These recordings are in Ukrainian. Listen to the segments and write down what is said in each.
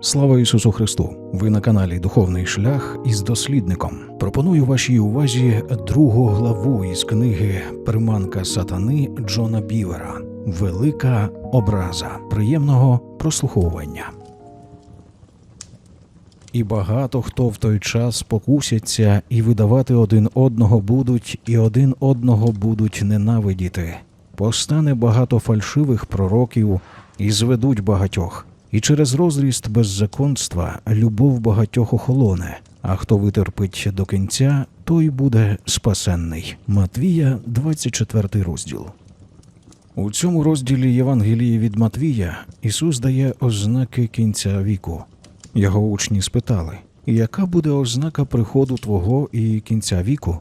Слава Ісусу Христу! Ви на каналі Духовний Шлях із дослідником. Пропоную вашій увазі другу главу із книги Приманка сатани Джона Бівера Велика образа. Приємного прослуховування. І багато хто в той час покусяться і видавати один одного будуть, і один одного будуть ненавидіти. Постане багато фальшивих пророків і зведуть багатьох. І через розріст беззаконства любов багатьох охолоне, а хто витерпить до кінця, той буде спасенний. Матвія, 24 розділ. У цьому розділі Євангелії від Матвія Ісус дає ознаки кінця віку. Його учні спитали, яка буде ознака приходу Твого і кінця віку?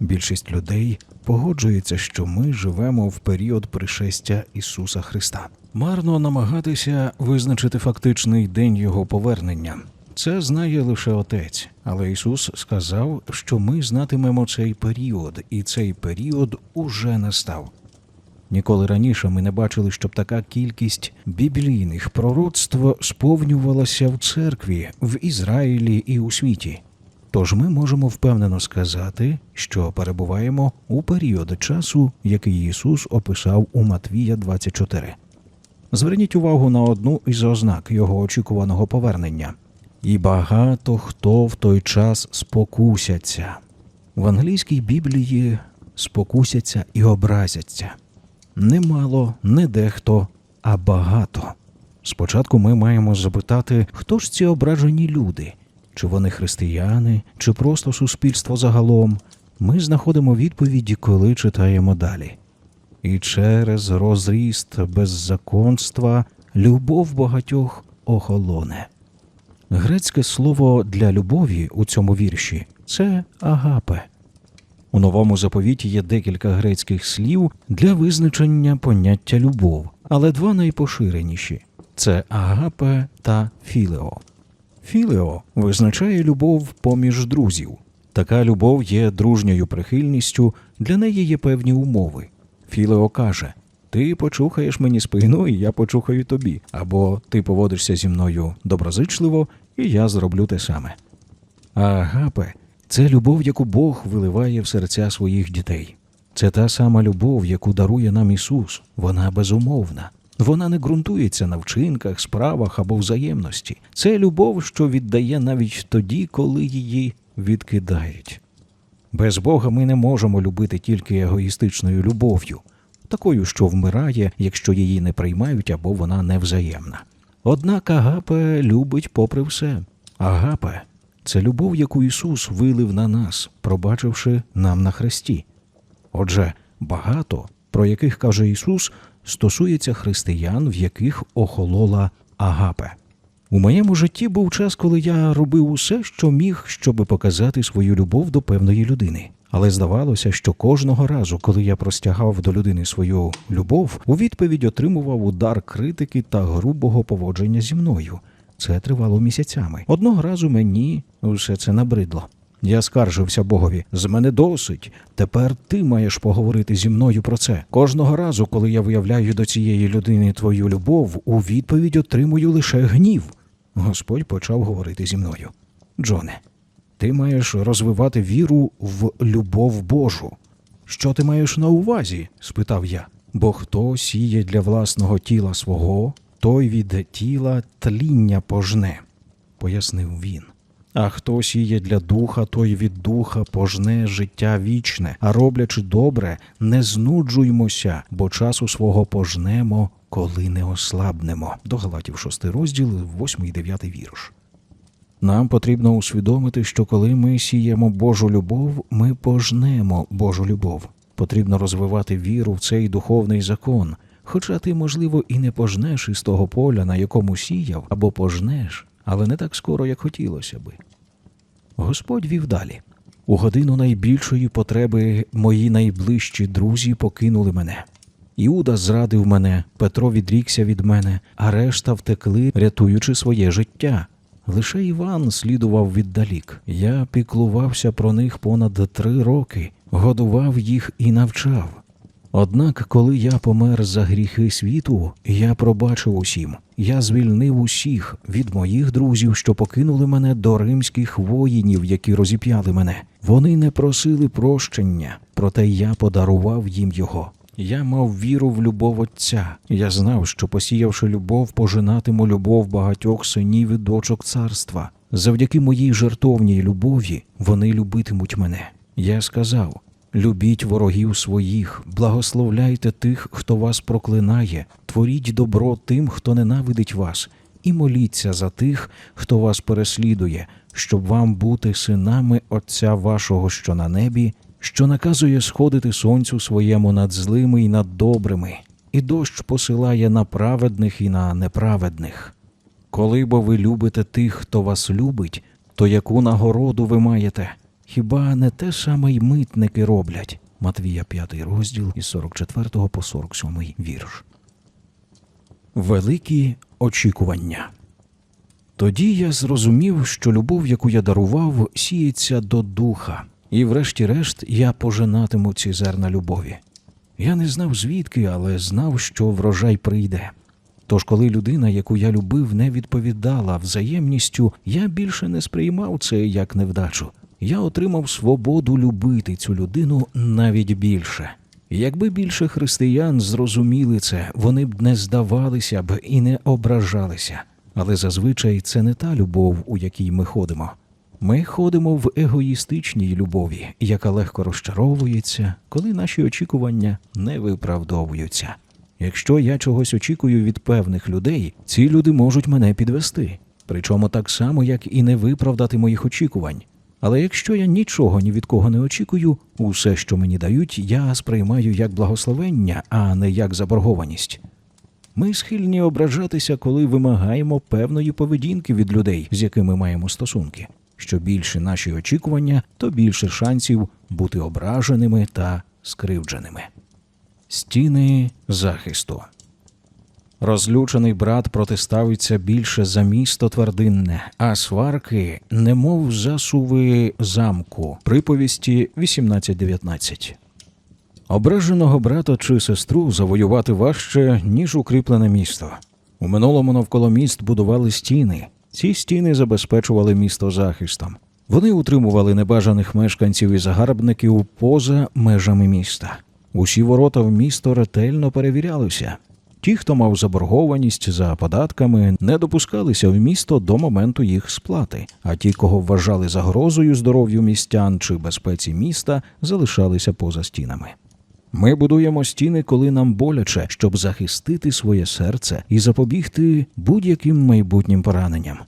Більшість людей погоджується, що ми живемо в період пришестя Ісуса Христа. Марно намагатися визначити фактичний день Його повернення. Це знає лише Отець, але Ісус сказав, що ми знатимемо цей період, і цей період уже настав. Ніколи раніше ми не бачили, щоб така кількість біблійних пророцтв сповнювалася в церкві, в Ізраїлі і у світі. Тож ми можемо впевнено сказати, що перебуваємо у період часу, який Ісус описав у Матвія 24. Зверніть увагу на одну із ознак його очікуваного повернення. І багато хто в той час спокусяться. В англійській Біблії спокусяться і образяться. Немало, не дехто, а багато. Спочатку ми маємо запитати, хто ж ці ображені люди, чи вони християни, чи просто суспільство загалом. Ми знаходимо відповіді, коли читаємо далі. І через розріст беззаконства любов багатьох охолоне. Грецьке слово для любові у цьому вірші це агапе. У новому заповіті є декілька грецьких слів для визначення поняття любов, але два найпоширеніші це агапе та філео. Філео визначає любов поміж друзів. Така любов є дружньою прихильністю, для неї є певні умови. Філео каже: Ти почухаєш мені спину, і я почухаю тобі, або ти поводишся зі мною доброзичливо, і я зроблю те саме. Агапе це любов, яку Бог виливає в серця своїх дітей. Це та сама любов, яку дарує нам Ісус. Вона безумовна. Вона не ґрунтується на вчинках, справах або взаємності. Це любов, що віддає навіть тоді, коли її відкидають. Без Бога ми не можемо любити тільки егоїстичною любов'ю, такою, що вмирає, якщо її не приймають або вона невзаємна. Однак Агапе любить попри все. Агапе це любов, яку Ісус вилив на нас, пробачивши нам на хресті. Отже, багато, про яких каже Ісус, стосується християн, в яких охолола агапе. У моєму житті був час, коли я робив усе, що міг, щоби показати свою любов до певної людини. Але здавалося, що кожного разу, коли я простягав до людини свою любов, у відповідь отримував удар критики та грубого поводження зі мною. Це тривало місяцями. Одного разу мені все це набридло. Я скаржився Богові. З мене досить. Тепер ти маєш поговорити зі мною про це. Кожного разу, коли я виявляю до цієї людини твою любов, у відповідь отримую лише гнів. Господь почав говорити зі мною. Джоне, ти маєш розвивати віру в любов Божу. Що ти маєш на увазі? спитав я. Бо хто сіє для власного тіла свого, той від тіла тління пожне, пояснив він. А хто сіє для духа, той від духа пожне життя вічне, а роблячи добре, не знуджуймося, бо часу свого пожнемо, коли не ослабнемо. До Галатів 6 розділ, 8 і 9 вірш. Нам потрібно усвідомити, що коли ми сіємо Божу любов, ми пожнемо Божу любов. Потрібно розвивати віру в цей духовний закон. Хоча ти, можливо, і не пожнеш із того поля, на якому сіяв, або пожнеш, але не так скоро, як хотілося би. Господь вів далі. У годину найбільшої потреби мої найближчі друзі покинули мене. Іуда зрадив мене, Петро відрікся від мене, а решта втекли, рятуючи своє життя. Лише Іван слідував віддалік. Я піклувався про них понад три роки, годував їх і навчав. Однак, коли я помер за гріхи світу, я пробачив усім. Я звільнив усіх від моїх друзів, що покинули мене до римських воїнів, які розіп'яли мене. Вони не просили прощення, проте я подарував їм його. Я мав віру в любов Отця. Я знав, що посіявши любов, пожинатиму любов багатьох синів і дочок царства. Завдяки моїй жертовній любові вони любитимуть мене. Я сказав: любіть ворогів своїх, благословляйте тих, хто вас проклинає, творіть добро тим, хто ненавидить вас, і моліться за тих, хто вас переслідує, щоб вам бути синами Отця вашого, що на небі, що наказує сходити сонцю своєму над злими і над добрими, і дощ посилає на праведних і на неправедних. Коли бо ви любите тих, хто вас любить, то яку нагороду ви маєте? Хіба не те саме й митники роблять? Матвія 5 розділ із 44 по 47 вірш. Великі очікування. Тоді я зрозумів, що любов, яку я дарував, сіється до духа, і врешті-решт я пожинатиму ці зерна любові. Я не знав звідки, але знав, що врожай прийде. Тож, коли людина, яку я любив, не відповідала взаємністю, я більше не сприймав це як невдачу. Я отримав свободу любити цю людину навіть більше. Якби більше християн зрозуміли це, вони б не здавалися б і не ображалися. Але зазвичай це не та любов, у якій ми ходимо. Ми ходимо в егоїстичній любові, яка легко розчаровується, коли наші очікування не виправдовуються. Якщо я чогось очікую від певних людей, ці люди можуть мене підвести, причому так само, як і не виправдати моїх очікувань. Але якщо я нічого ні від кого не очікую, усе, що мені дають, я сприймаю як благословення, а не як заборгованість. Ми схильні ображатися, коли вимагаємо певної поведінки від людей, з якими маємо стосунки. Що більше наші очікування, то більше шансів бути ображеними та скривдженими. Стіни захисту. Розлючений брат протиставиться більше за місто твердинне, а сварки, немов засуви замку. Приповісті 18.19. Ображеного брата чи сестру завоювати важче, ніж укріплене місто. У минулому навколо міст будували стіни. Ці стіни забезпечували місто захистом. Вони утримували небажаних мешканців і загарбників поза межами міста. Усі ворота в місто ретельно перевірялися. Ті, хто мав заборгованість за податками, не допускалися в місто до моменту їх сплати, а ті, кого вважали загрозою здоров'ю містян чи безпеці міста, залишалися поза стінами. Ми будуємо стіни, коли нам боляче, щоб захистити своє серце і запобігти будь-яким майбутнім пораненням.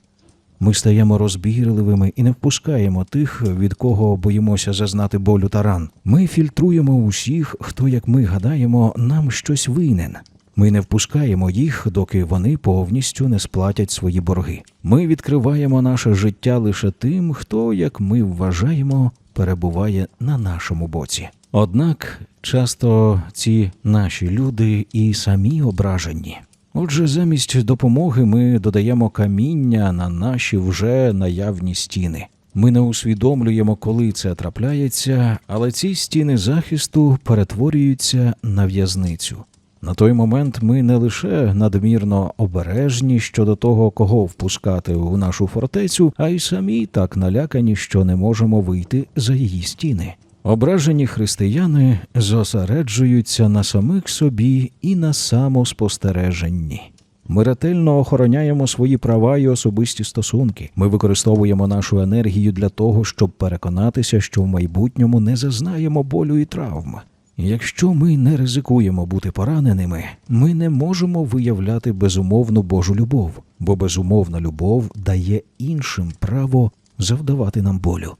Ми стаємо розбірливими і не впускаємо тих, від кого боїмося зазнати болю та ран. Ми фільтруємо усіх, хто, як ми гадаємо, нам щось винен. Ми не впускаємо їх, доки вони повністю не сплатять свої борги. Ми відкриваємо наше життя лише тим, хто, як ми вважаємо, перебуває на нашому боці. Однак часто ці наші люди і самі ображені. Отже, замість допомоги ми додаємо каміння на наші вже наявні стіни. Ми не усвідомлюємо, коли це трапляється, але ці стіни захисту перетворюються на в'язницю. На той момент ми не лише надмірно обережні щодо того, кого впускати у нашу фортецю, а й самі так налякані, що не можемо вийти за її стіни. Ображені християни зосереджуються на самих собі і на самоспостереженні. Ми ретельно охороняємо свої права і особисті стосунки. Ми використовуємо нашу енергію для того, щоб переконатися, що в майбутньому не зазнаємо болю і травм. Якщо ми не ризикуємо бути пораненими, ми не можемо виявляти безумовну Божу любов, бо безумовна любов дає іншим право завдавати нам болю.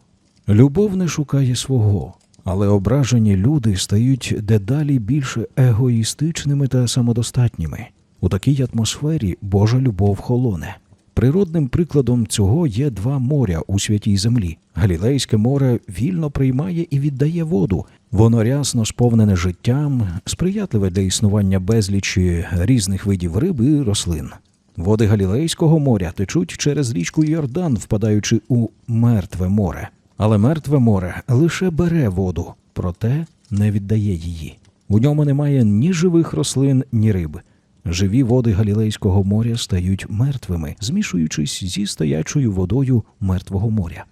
Любов не шукає свого, але ображені люди стають дедалі більше егоїстичними та самодостатніми. У такій атмосфері Божа любов холоне. Природним прикладом цього є два моря у святій землі. Галілейське море вільно приймає і віддає воду. Воно рясно сповнене життям, сприятливе для існування безлічі різних видів риб і рослин. Води Галілейського моря течуть через річку Йордан, впадаючи у мертве море. Але мертве море лише бере воду, проте не віддає її. У ньому немає ні живих рослин, ні риб. Живі води Галілейського моря стають мертвими, змішуючись зі стоячою водою мертвого моря.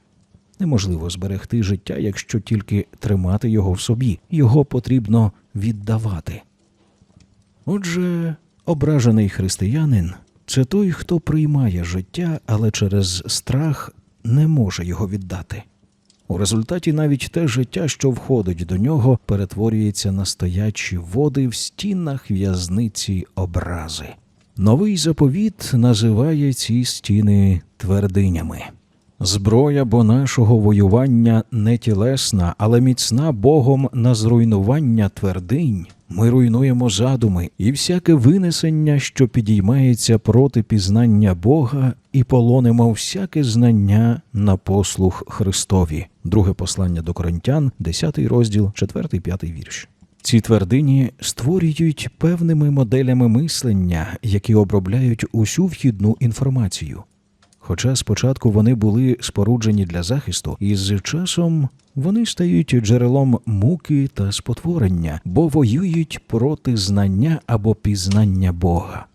Неможливо зберегти життя, якщо тільки тримати його в собі. Його потрібно віддавати. Отже, ображений християнин це той, хто приймає життя, але через страх не може його віддати. У результаті навіть те життя, що входить до нього, перетворюється на стоячі води в стінах в'язниці образи. Новий заповіт називає ці стіни твердинями. Зброя бо нашого воювання не тілесна, але міцна Богом на зруйнування твердинь. Ми руйнуємо задуми і всяке винесення, що підіймається проти пізнання Бога, і полонимо всяке знання на послух Христові. Друге послання до Коринтян, 10 розділ, 4-5 вірш. Ці твердині створюють певними моделями мислення, які обробляють усю вхідну інформацію. Хоча спочатку вони були споруджені для захисту, і з часом вони стають джерелом муки та спотворення, бо воюють проти знання або пізнання Бога.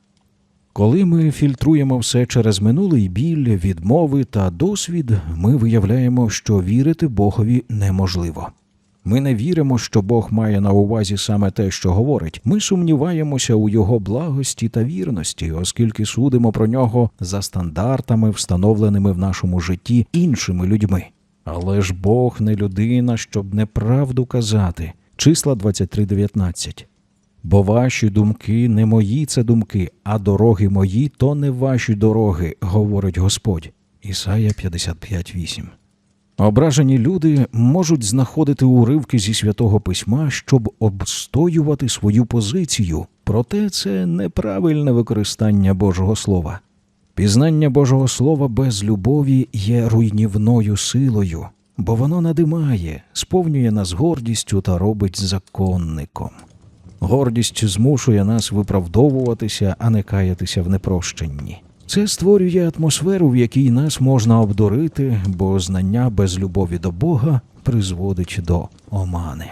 Коли ми фільтруємо все через минулий біль, відмови та досвід, ми виявляємо, що вірити Богові неможливо. Ми не віримо, що Бог має на увазі саме те, що говорить. Ми сумніваємося у його благості та вірності, оскільки судимо про нього за стандартами, встановленими в нашому житті іншими людьми. Але ж Бог не людина, щоб неправду казати. Числа 23.19. Бо ваші думки не мої це думки, а дороги мої то не ваші дороги, говорить Господь. Ісая 55.8. Ображені люди можуть знаходити уривки зі святого письма, щоб обстоювати свою позицію, проте це неправильне використання Божого Слова. Пізнання Божого Слова без любові є руйнівною силою, бо воно надимає, сповнює нас гордістю та робить законником. Гордість змушує нас виправдовуватися, а не каятися в непрощенні. Це створює атмосферу, в якій нас можна обдурити, бо знання без любові до Бога призводить до омани.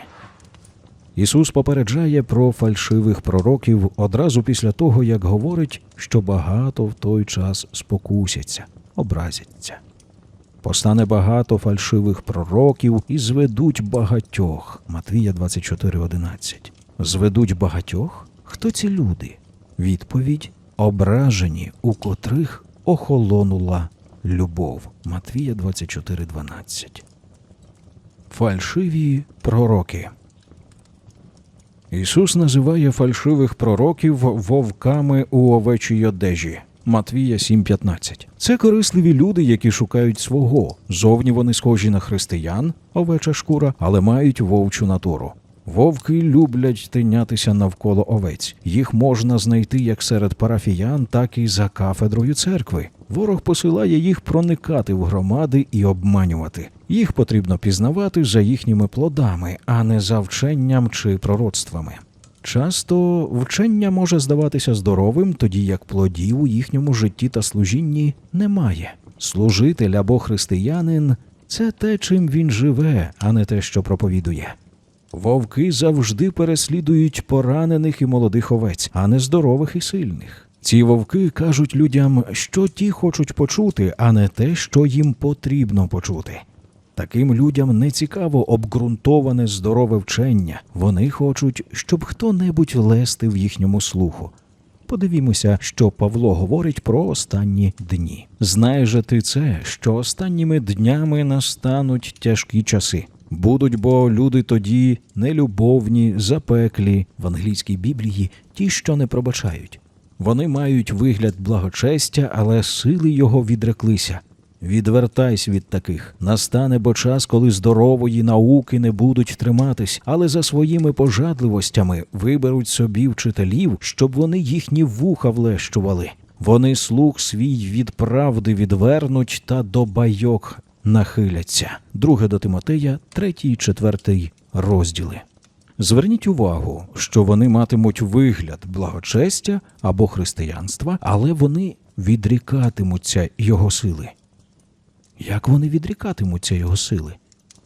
Ісус попереджає про фальшивих пророків одразу після того, як говорить, що багато в той час спокусяться, образяться. Постане багато фальшивих пророків і зведуть багатьох. Матвія 24.11. Зведуть багатьох? Хто ці люди? Відповідь ображені, у котрих охолонула любов. Матвія 24.12. Фальшиві пророки. Ісус називає фальшивих пророків вовками у овечій одежі. Матвія 7.15. Це корисливі люди, які шукають свого. Зовні вони схожі на християн, овеча шкура, але мають вовчу натуру. Вовки люблять тинятися навколо овець. Їх можна знайти як серед парафіян, так і за кафедрою церкви. Ворог посилає їх проникати в громади і обманювати. Їх потрібно пізнавати за їхніми плодами, а не за вченням чи пророцтвами. Часто вчення може здаватися здоровим, тоді як плодів у їхньому житті та служінні немає. Служитель або християнин це те, чим він живе, а не те, що проповідує. Вовки завжди переслідують поранених і молодих овець, а не здорових і сильних. Ці вовки кажуть людям, що ті хочуть почути, а не те, що їм потрібно почути. Таким людям не цікаво обґрунтоване здорове вчення. Вони хочуть, щоб хто-небудь лестив їхньому слуху. Подивімося, що Павло говорить про останні дні. Знаєш же ти це, що останніми днями настануть тяжкі часи. Будуть бо люди тоді нелюбовні, запеклі в англійській біблії, ті, що не пробачають. Вони мають вигляд благочестя, але сили його відреклися. Відвертайся від таких. Настане бо час, коли здорової науки не будуть триматись, але за своїми пожадливостями виберуть собі вчителів, щоб вони їхні вуха влещували. Вони слух свій від правди відвернуть та до байок нахиляться. Друге до Тимотея, третій, четвертий розділи. Зверніть увагу, що вони матимуть вигляд благочестя або християнства, але вони відрікатимуться його сили. Як вони відрікатимуться його сили?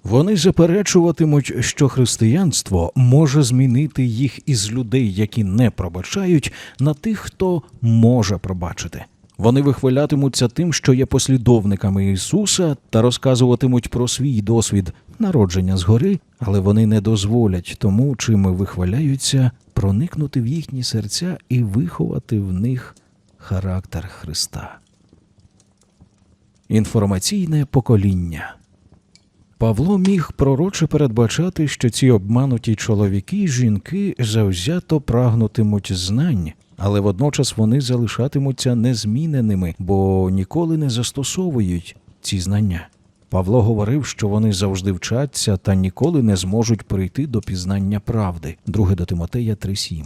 Вони заперечуватимуть, що християнство може змінити їх із людей, які не пробачають, на тих, хто може пробачити. Вони вихвалятимуться тим, що є послідовниками Ісуса, та розказуватимуть про свій досвід народження згори, але вони не дозволять тому, чим вихваляються, проникнути в їхні серця і виховати в них характер Христа. Інформаційне покоління. Павло міг пророче передбачати, що ці обмануті чоловіки й жінки завзято прагнутимуть знань, але водночас вони залишатимуться незміненими, бо ніколи не застосовують ці знання. Павло говорив, що вони завжди вчаться та ніколи не зможуть прийти до пізнання правди. 2 до Тимотея 3.7.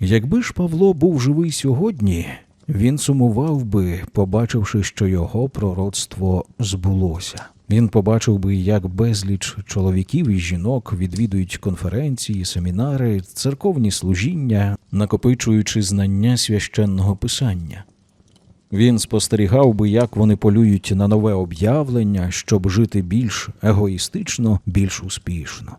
Якби ж Павло був живий сьогодні, він сумував би, побачивши, що його пророцтво збулося. Він побачив би, як безліч чоловіків і жінок відвідують конференції, семінари, церковні служіння, накопичуючи знання священного писання. Він спостерігав би, як вони полюють на нове об'явлення, щоб жити більш егоїстично, більш успішно.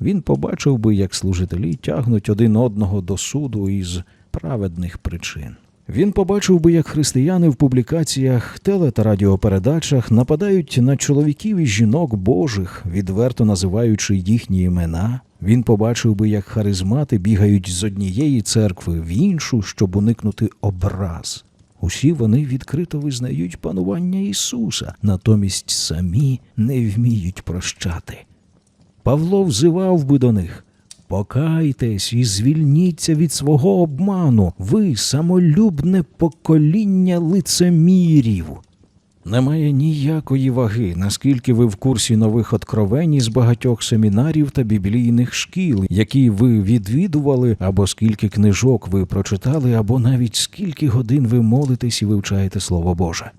Він побачив би, як служителі тягнуть один одного до суду із праведних причин. Він побачив би, як християни в публікаціях, теле та радіопередачах нападають на чоловіків і жінок Божих, відверто називаючи їхні імена. Він побачив би, як харизмати бігають з однієї церкви в іншу, щоб уникнути образ. Усі вони відкрито визнають панування Ісуса, натомість самі не вміють прощати. Павло взивав би до них Покайтесь і звільніться від свого обману, ви самолюбне покоління лицемірів. Немає ніякої ваги, наскільки ви в курсі нових откровень із багатьох семінарів та біблійних шкіл, які ви відвідували, або скільки книжок ви прочитали, або навіть скільки годин ви молитесь і вивчаєте Слово Боже.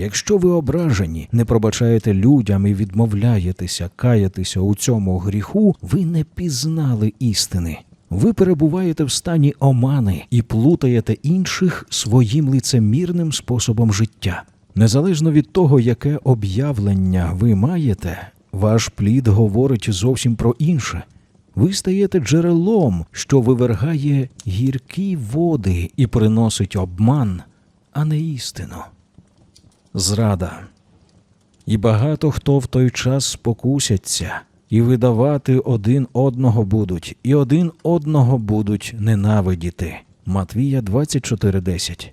Якщо ви ображені, не пробачаєте людям і відмовляєтеся каятися у цьому гріху, ви не пізнали істини. Ви перебуваєте в стані омани і плутаєте інших своїм лицемірним способом життя. Незалежно від того, яке об'явлення ви маєте, ваш плід говорить зовсім про інше. Ви стаєте джерелом, що вивергає гіркі води і приносить обман, а не істину. Зрада. І багато хто в той час спокусяться, і видавати один одного будуть, і один одного будуть ненавидіти. Матвія 24.10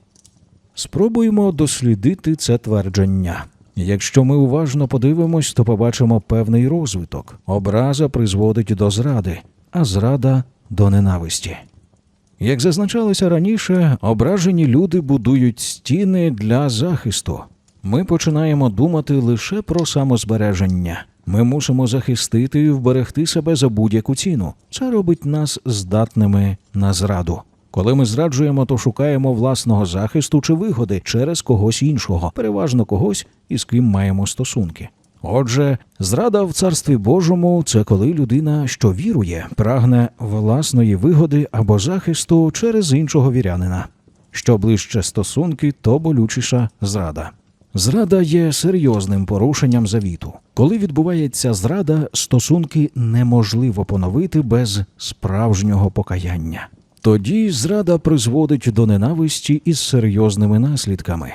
Спробуємо дослідити це твердження. Якщо ми уважно подивимось, то побачимо певний розвиток. Образа призводить до зради, а зрада до ненависті. Як зазначалося раніше, ображені люди будують стіни для захисту. Ми починаємо думати лише про самозбереження. Ми мусимо захистити і вберегти себе за будь-яку ціну. Це робить нас здатними на зраду. Коли ми зраджуємо, то шукаємо власного захисту чи вигоди через когось іншого, переважно когось, із ким маємо стосунки. Отже, зрада в царстві Божому це коли людина, що вірує, прагне власної вигоди або захисту через іншого вірянина. Що ближче стосунки, то болючіша зрада. Зрада є серйозним порушенням завіту. Коли відбувається зрада, стосунки неможливо поновити без справжнього покаяння. Тоді зрада призводить до ненависті із серйозними наслідками.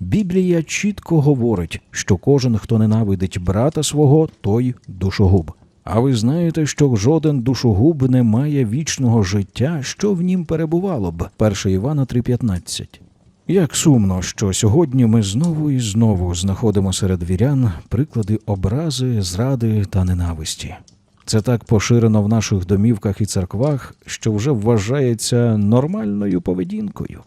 Біблія чітко говорить, що кожен, хто ненавидить брата свого, той душогуб. А ви знаєте, що жоден душогуб не має вічного життя, що в нім перебувало б. 1 Івана 3,15. Як сумно, що сьогодні ми знову і знову знаходимо серед вірян приклади образи, зради та ненависті. Це так поширено в наших домівках і церквах, що вже вважається нормальною поведінкою.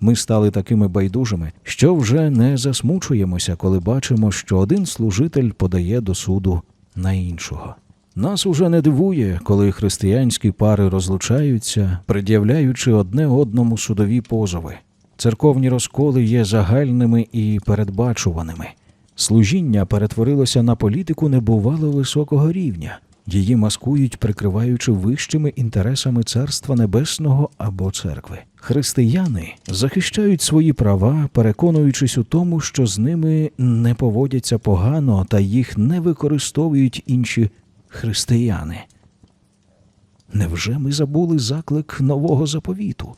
Ми стали такими байдужими, що вже не засмучуємося, коли бачимо, що один служитель подає до суду на іншого. Нас уже не дивує, коли християнські пари розлучаються, пред'являючи одне одному судові позови. Церковні розколи є загальними і передбачуваними. Служіння перетворилося на політику небувало високого рівня. Її маскують, прикриваючи вищими інтересами Царства Небесного або церкви. Християни захищають свої права, переконуючись у тому, що з ними не поводяться погано та їх не використовують інші християни. Невже ми забули заклик нового заповіту?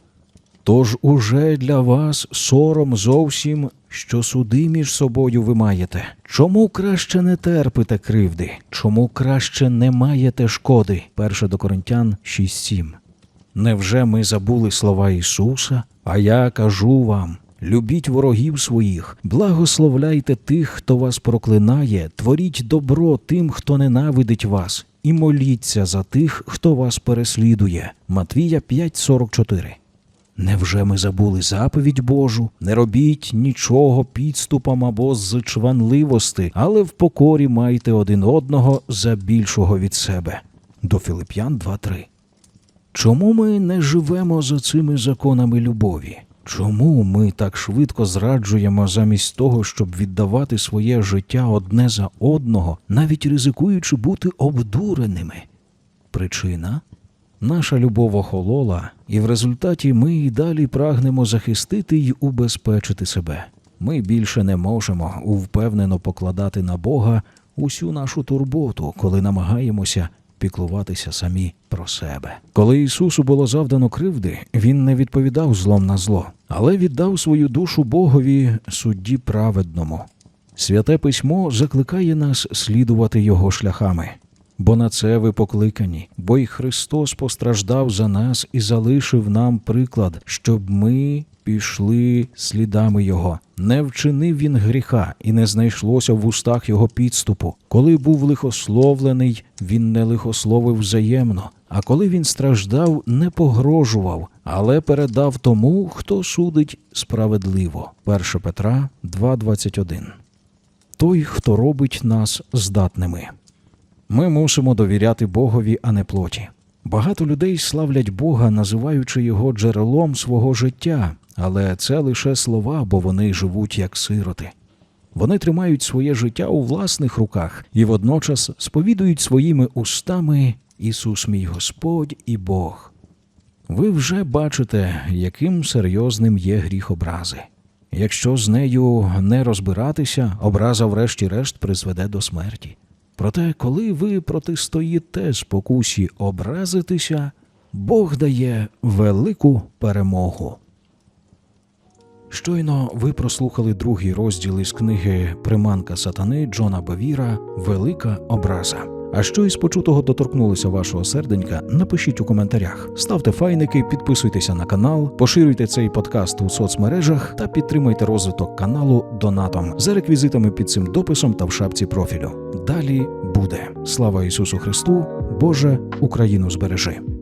Тож уже для вас сором зовсім, що суди між собою ви маєте. Чому краще не терпите кривди? Чому краще не маєте шкоди? 1 до Коринтян 6.7 Невже ми забули слова Ісуса? А я кажу вам: любіть ворогів своїх, благословляйте тих, хто вас проклинає, творіть добро тим, хто ненавидить вас, і моліться за тих, хто вас переслідує. Матвія 5.44 Невже ми забули заповідь Божу? Не робіть нічого підступом або з чванливости, але в покорі майте один одного за більшого від себе. До Филип'ян 2.3 Чому ми не живемо за цими законами любові? Чому ми так швидко зраджуємо замість того, щоб віддавати своє життя одне за одного, навіть ризикуючи бути обдуреними? Причина наша любов охолола, і в результаті ми і далі прагнемо захистити й убезпечити себе. Ми більше не можемо впевнено покладати на Бога усю нашу турботу, коли намагаємося піклуватися самі про себе. Коли Ісусу було завдано кривди, він не відповідав злом на зло, але віддав свою душу Богові судді праведному. Святе письмо закликає нас слідувати його шляхами. Бо на це ви покликані, бо й Христос постраждав за нас і залишив нам приклад, щоб ми пішли слідами Його. Не вчинив він гріха, і не знайшлося в устах його підступу. Коли був лихословлений, він не лихословив взаємно. А коли він страждав, не погрожував, але передав тому, хто судить справедливо. 1 Петра 2.21 Той, хто робить нас здатними. Ми мусимо довіряти Богові, а не плоті. Багато людей славлять Бога, називаючи його джерелом свого життя, але це лише слова, бо вони живуть як сироти. Вони тримають своє життя у власних руках і водночас сповідують своїми устами Ісус мій Господь і Бог. Ви вже бачите, яким серйозним є гріх образи. Якщо з нею не розбиратися, образа врешті-решт призведе до смерті. Проте, коли ви протистоїте спокусі образитися, Бог дає велику перемогу. Щойно ви прослухали другий розділ із книги Приманка сатани Джона Бевіра Велика образа. А що із почутого доторкнулося вашого серденька, напишіть у коментарях. Ставте файники, підписуйтеся на канал, поширюйте цей подкаст у соцмережах та підтримайте розвиток каналу донатом за реквізитами під цим дописом та в шапці профілю. Далі буде. Слава Ісусу Христу! Боже, Україну збережи!